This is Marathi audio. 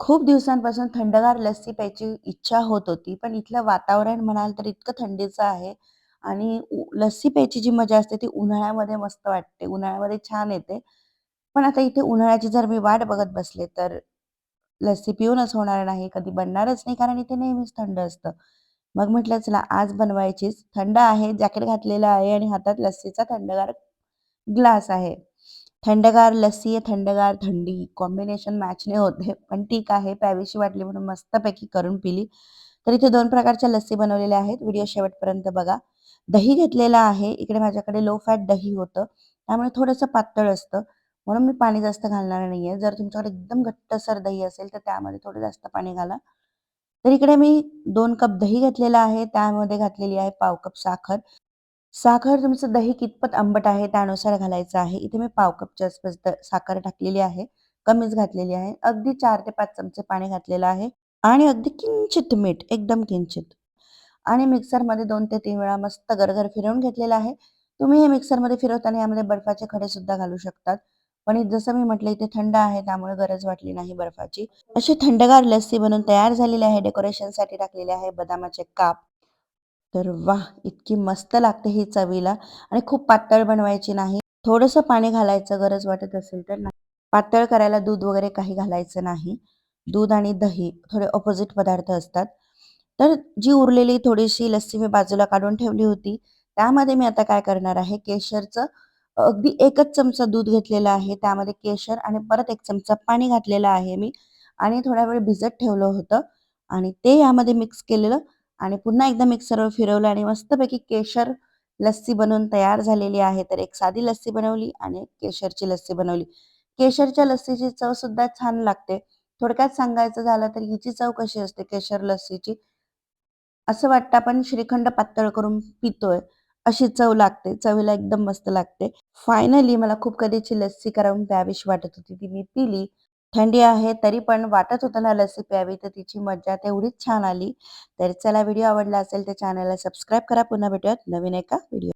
खूप दिवसांपासून थंडगार लस्सी प्यायची इच्छा होत होती. पण इथलं वातावरण म्हणाल तर इतकं थंडीचं आहे आणि उ लस्सी प्यायची जी मजा असते ती उन्हाळ्यामध्ये मस्त वाटते. उन्हाळ्यामध्ये छान येते. पण आता इथे उन्हाळ्याची जर मी वाट बघत बसले तर लस्सी पिऊनच होणार नाही. कधी बनणारच नाही कारण इथे नेहमीच थंड असतं. मग म्हटलं चला आज बनवायचीच. थंड आहे, जॅकेट घातलेलं आहे आणि हातात लस्सीचा थंडगार ग्लास आहे. थंडगार लस्सी, थंडगार थंडी कॉम्बिनेशन मॅच नाही होते. पण ठीक आहे, प्यावीशी वाटली म्हणून मस्तपैकी करून पिली. तर इथे दोन प्रकारच्या लस्सी बनवलेल्या आहेत. व्हिडिओ शेवटपर्यंत बघा. दही घेतलेलं आहे. इकडे माझ्याकडे लो फॅट दही होतं. त्यामुळे थोडंसं पातळ असतं. म्हणून मी पाणी जास्त घालणार नाहीये. जर तुमच्याकडे एकदम घट्टसर दही असेल तर त्यामध्ये थोडं जास्त पाणी घाला. तर इकडे मी दोन कप दही घेतलेलं आहे. त्यामध्ये घातलेली आहे पाव कप साखर. साखर तुमचं दही कितपत आंबट आहे त्यानुसार घालायचं आहे. इथे मी पाव कपच्या आसपास साखर टाकलेली आहे. कमीच घातलेली आहे. अगदी चार ते पाच चमचे पाणी घातलेलं आहे आणि अगदी किंचित मीठ, एकदम किंचित आणि मिक्सरमध्ये दोन ते तीन वेळा मस्त गरगर फिरवून घेतलेलं आहे. तुम्ही हे मिक्सरमध्ये फिरवताना यामध्ये बर्फाचे खडे सुद्धा घालू शकतात. पण जसं मी म्हटलं इथे थंड आहे त्यामुळे गरज वाटली नाही बर्फाची. अशी थंडगार लस्सी बनून तयार झालेली आहे. डेकोरेशनसाठी टाकलेले आहे बदामाचे काप. तर वाह! इतकी मस्त लागते ही चवीला आणि खूप पातळ बनवायची नाही. थोडंसं पाणी घालायचं गरज वाटत असेल तर नाही. पातळ करायला दूध वगैरे काही घालायचं नाही. दूध आणि दही थोडे ऑपोजिट पदार्थ असतात. तर जी उरलेली थोडीशी लस्सी मी बाजूला काढून ठेवली होती. त्यामध्ये मी आता काय करणार आहे केशरचं अगदी एकच चमचा दूध घेतलेला आहे. त्यामध्ये केशर आणि परत एक चमचा पाणी घातलेलं आहे मी आणि थोडा वेळ भिजत ठेवलं होतं आणि ते यामध्ये मिक्स केलेलं आणि पुन्हा एकदा मिक्सरवर फिरवलं आणि मस्तपैकी केशर लस्सी बनवून तयार झालेली आहे. तर एक साधी लस्सी बनवली आणि केशरची लस्सी बनवली. केशरच्या लस्सीची चव सुद्धा छान लागते. थोडक्यात सांगायचं झालं तर हिची चव कशी असते केशर लस्सीची असं वाटतं आपण श्रीखंड पातळ करून पितोय, अशी चव लागते. चवीला एकदम मस्त लागते. फायनली मला खूप कधीची लस्सी करून प्यावीशी वाटत होती. ती मी पिली. थंडी आहे तरी पण वाटत होतं ना लस्सी प्यावी तर तिची मज्जा तेवढीच छान आली. तर चला व्हिडिओ आवडला असेल तर चॅनलला सबस्क्राईब करा. पुन्हा भेटूयात नवीन एका व्हिडिओ